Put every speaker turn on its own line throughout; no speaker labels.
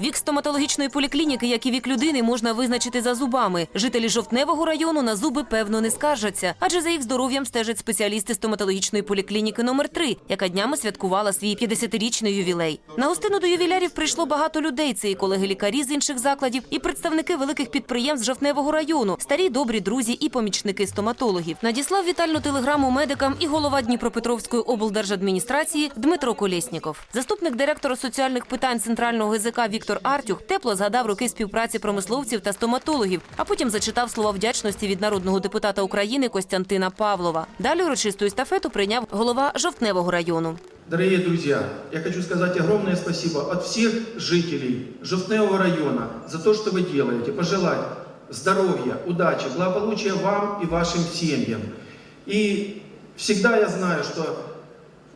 Вік стоматологічної поліклініки, як і вік людини, можна визначити за зубами. Жителі жовтневого району на зуби певно не скаржаться, адже за їх здоров'ям стежать спеціалісти стоматологічної поліклініки номер 3 яка днями святкувала свій 50-річний ювілей. На гостину до ювілярів прийшло багато людей. Це і колеги-лікарі з інших закладів, і представники великих підприємств жовтневого району, старі добрі друзі і помічники стоматологів. Надіслав вітальну телеграму медикам і голова Дніпропетровської облдержадміністрації Дмитро Колєсніков. Заступник директора соціальних питань центрального ГЗК Віктор Артюх тепло згадав роки співпраці промисловців та стоматологів, а потім зачитав слова вдячності від народного депутата України Костянтина Павлова. Далі урочисту естафету прийняв голова жовтневого району.
Дорогие друзья, я хочу сказать огромное спасибо от всех жителей Жовтневого района за то, что вы делаете. Пожелать здоровья, удачи, благополучия вам и вашим семьям. И всегда я знаю, что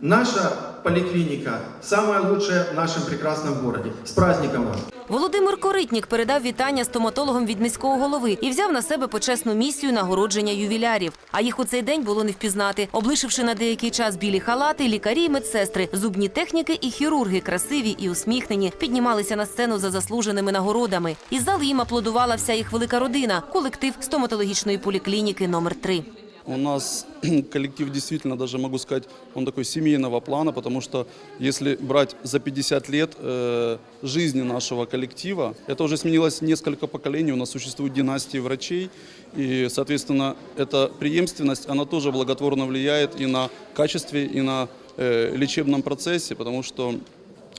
наша поликлиника самая лучшая в нашем прекрасном городе. С праздником вас!
Володимир Коритнік передав вітання стоматологам від міського голови і взяв на себе почесну місію нагородження ювілярів. А їх у цей день було не впізнати. Облишивши на деякий час білі халати, лікарі, і медсестри, зубні техніки і хірурги, красиві і усміхнені, піднімалися на сцену за заслуженими нагородами. Із зали їм аплодувала вся їх велика родина, колектив стоматологічної поліклініки номер 3
У нас коллектив действительно, даже могу сказать, он такой семейного плана, потому что если брать за 50 лет э, жизни нашего коллектива, это уже сменилось несколько поколений, у нас существуют династии врачей, и, соответственно, эта преемственность, она тоже благотворно влияет и на качестве, и на э, лечебном процессе, потому что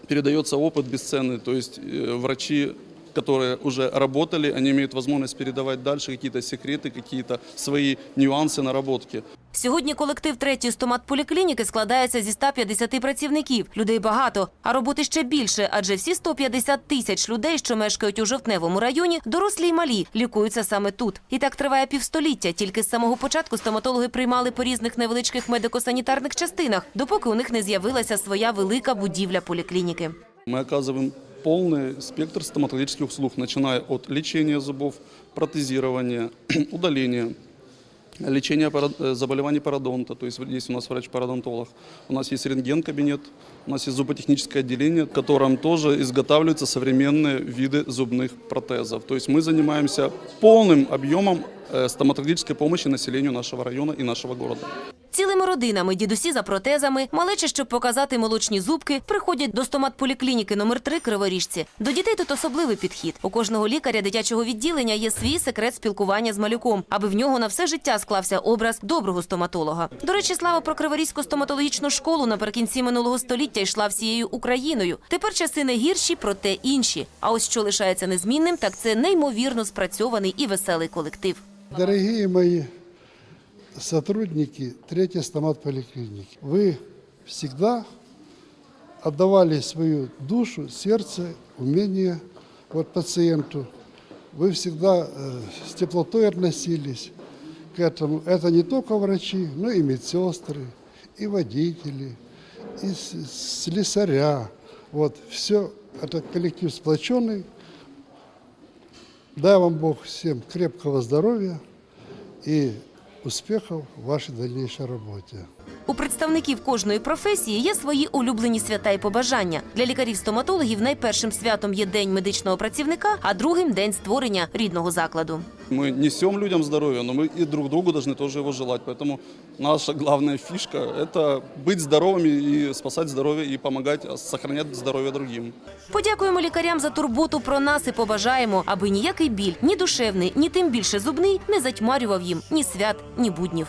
передается опыт бесценный, то есть э, врачи которые уже работали, они имеют возможность передавать дальше какие-то секреты, какие-то свои нюансы, наработки.
Сьогодні колектив третьої стоматполіклініки складається зі 150 працівників. Людей багато, а роботи ще більше, адже всі 150 тисяч людей, що мешкають у жовтневому районі, дорослі й малі, лікуються саме тут. І так триває півстоліття. Тільки з самого початку стоматологи приймали по різних невеличких медико-санітарних частинах, допоки у них не з'явилася своя велика будівля поліклініки.
Мы оказываем полный спектр стоматологических услуг, начиная от лечения зубов, протезирования, удаления, лечения э, заболеваний пародонта, то есть здесь у нас врач-пародонтолог, у нас есть рентген-кабинет, у нас есть зуботехническое отделение, в котором тоже изготавливаются современные виды зубных протезов. То есть мы занимаемся полным объемом э, стоматологической помощи населению нашего района и нашего города.
Цілими родинами дідусі за протезами, малечі, щоб показати молочні зубки, приходять до стоматполіклініки номер 3 Криворіжці. До дітей тут особливий підхід. У кожного лікаря дитячого відділення є свій секрет спілкування з малюком, аби в нього на все життя склався образ доброго стоматолога. До речі, слава про Криворізьку стоматологічну школу наприкінці минулого століття йшла всією Україною. Тепер часи не гірші, проте інші. А ось що лишається незмінним, так це неймовірно спрацьований і веселий колектив.
Дорогие мои сотрудники третьей стомат-поликлиники, вы всегда отдавали свою душу, сердце, умение вот пациенту. Вы всегда э, с теплотой относились к этому. Это не только врачи, но и медсестры, и водители, и слесаря. Вот все, это коллектив сплоченный. Дай вам Бог всем крепкого здоровья и успехов у вашій дальнішій роботі.
У представників кожної професії є свої улюблені свята і побажання. Для лікарів-стоматологів найпершим святом є день медичного працівника, а другим день створення рідного закладу.
Мы несем людям здоровье, но мы и друг другу должны тоже его желать. Поэтому наша главная фишка – это быть здоровыми и спасать здоровье и помогать сохранять здоровье другим.
Подякуємо лікарям за турботу про нас і побажаємо, аби ніякий біль, ні душевний, ні тим більше зубний не затьмарював їм ні свят, ні буднів.